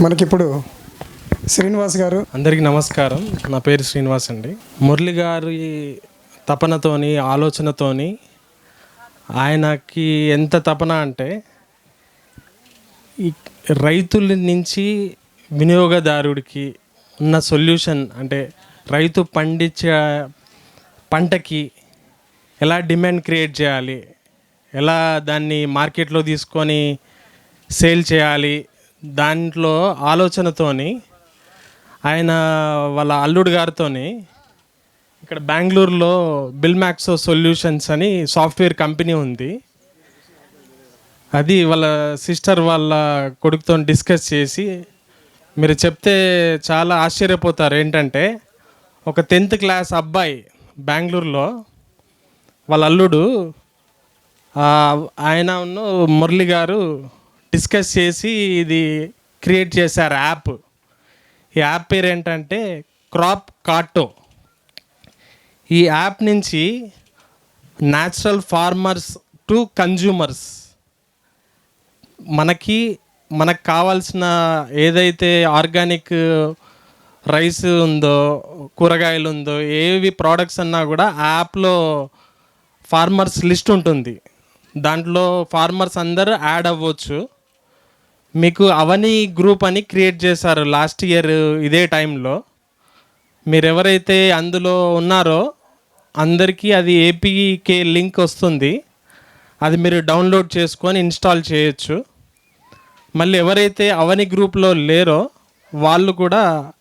మనకిప్పుడు శ్రీనివాస్ గారు. అందరికీ నమస్కారం. నా పేరు శ్రీనివాస్ అండి. మురళి గారి తపనతోని ఆలోచనతోని ఆయనకి ఎంత తపన అంటే ఈ రైతుల నుంచి వినియోగదారుడికి ఉన్న సొల్యూషన్ అంటే రైతు పండించే పంటకి ఎలా డిమాండ్ క్రియేట్ చేయాలి? ఎలా దాన్ని మార్కెట్లో తీసుకొని సేల్ చేయాలి? దాంట్లో ఆలోచనతోని ఆయన వాళ్ళ అల్లుడు గారితోని ఇక్కడ బెంగళూరులో బిల్ మ్యాక్సో సొల్యూషన్స్ అని సాఫ్ట్వేర్ కంపెనీ ఉంది. అది వాళ్ళ సిస్టర్ వాళ్ళ కొడుకుతో డిస్కస్ చేసి మీరు చెప్తే చాలా ఆశ్చర్యపోతారు. ఏంటంటే ఒక టెన్త్ క్లాస్ అబ్బాయి బెంగళూరులో వాళ్ళ అల్లుడు ఆయన ఉన్న మురళి గారు డిస్కస్ చేసి ఇది క్రియేట్ చేశారు యాప్. ఈ యాప్ పేరు ఏంటంటే క్రాప్ కార్టో. ఈ యాప్ నుంచి న్యాచురల్ ఫార్మర్స్ టు కన్జ్యూమర్స్ మనకి మనకు కావాల్సిన ఏదైతే ఆర్గానిక్ రైస్ ఉందో కూరగాయలు ఉందో ఏవి ప్రోడక్ట్స్ అన్నా కూడా యాప్లో ఫార్మర్స్ లిస్ట్ ఉంటుంది. దాంట్లో ఫార్మర్స్ అందరూ యాడ్ అవ్వచ్చు. మీకు అవని గ్రూప్ అని క్రియేట్ చేశారు లాస్ట్ ఇయర్ ఇదే టైంలో మీరు ఎవరైతే అందులో ఉన్నారో అందరికీ అది ఏపీకే లింక్ వస్తుంది. అది మీరు డౌన్లోడ్ చేసుకొని ఇన్స్టాల్ చేయొచ్చు. మళ్ళీ ఎవరైతే అవని గ్రూప్లో లేరో వాళ్ళు కూడా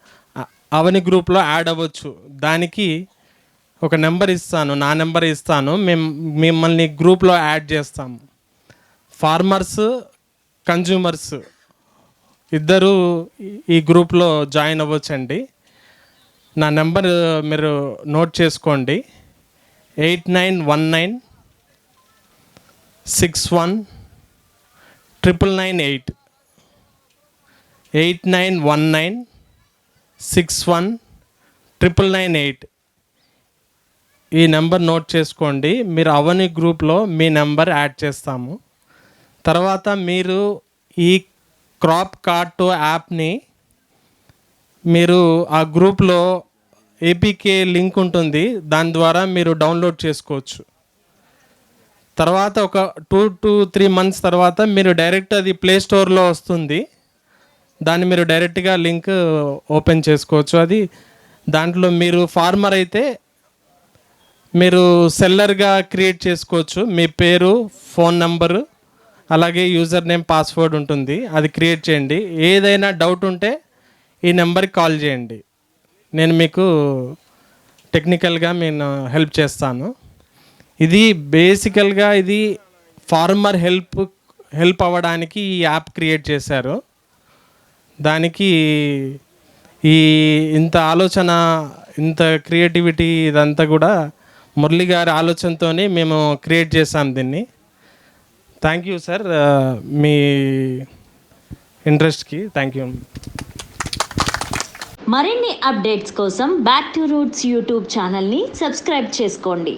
అవని గ్రూప్లో యాడ్ అవ్వచ్చు. దానికి ఒక నెంబర్ ఇస్తాను. నా నెంబర్ ఇస్తాను. మేము మిమ్మల్ని గ్రూప్లో యాడ్ చేస్తాము. ఫార్మర్స్ కన్జ్యూమర్స్ ఇద్దరు ఈ- ఈ గ్రూప్లో జాయిన్ అవ్వచ్చండి. నా నెంబర్ మీరు నోట్ చేసుకోండి. Eight nine one nine six one triple nine eight. Eight nine one nine six one triple nine eight. ఈ నెంబర్ నోట్ చేసుకోండి. మీరు అవని గ్రూప్లో మీ నెంబర్ యాడ్ చేస్తాము. తర్వాత మీరు ఈ క్రాప్ కార్ట్ యాప్ని మీరు ఆ గ్రూప్లో ఏపీకే లింక్ ఉంటుంది. దాని ద్వారా మీరు డౌన్లోడ్ చేసుకోవచ్చు. తర్వాత ఒక టూ టు త్రీ మంత్స్ తర్వాత మీరు డైరెక్ట్ అది ప్లే స్టోర్లో వస్తుంది. దాన్ని మీరు డైరెక్ట్గా లింక్ ఓపెన్ చేసుకోవచ్చు. అది దాంట్లో మీరు ఫార్మర్ అయితే మీరు సెల్లర్గా క్రియేట్ చేసుకోవచ్చు. మీ పేరు ఫోన్ నంబరు అలాగే యూజర్ నేమ్ పాస్వర్డ్ ఉంటుంది. అది క్రియేట్ చేయండి. ఏదైనా డౌట్ ఉంటే ఈ నెంబర్కి కాల్ చేయండి. నేను మీకు టెక్నికల్గా నేను హెల్ప్ చేస్తాను. ఇది బేసికల్గా ఇది ఫార్మర్ హెల్ప్ హెల్ప్ అవ్వడానికి ఈ యాప్ క్రియేట్ చేశారు. దానికి ఈ ఇంత ఆలోచన ఇంత క్రియేటివిటీ ఇదంతా కూడా మురళి గారి ఆలోచనతోనే మేము క్రియేట్ చేసాం దీన్ని. Thank you sir. మీ ఇంట్రెస్ట్కి థ్యాంక్ యూ. మరిన్ని అప్డేట్స్ కోసం బ్యాక్ టు రూట్స్ యూట్యూబ్ ఛానల్ని సబ్స్క్రైబ్ చేసుకోండి.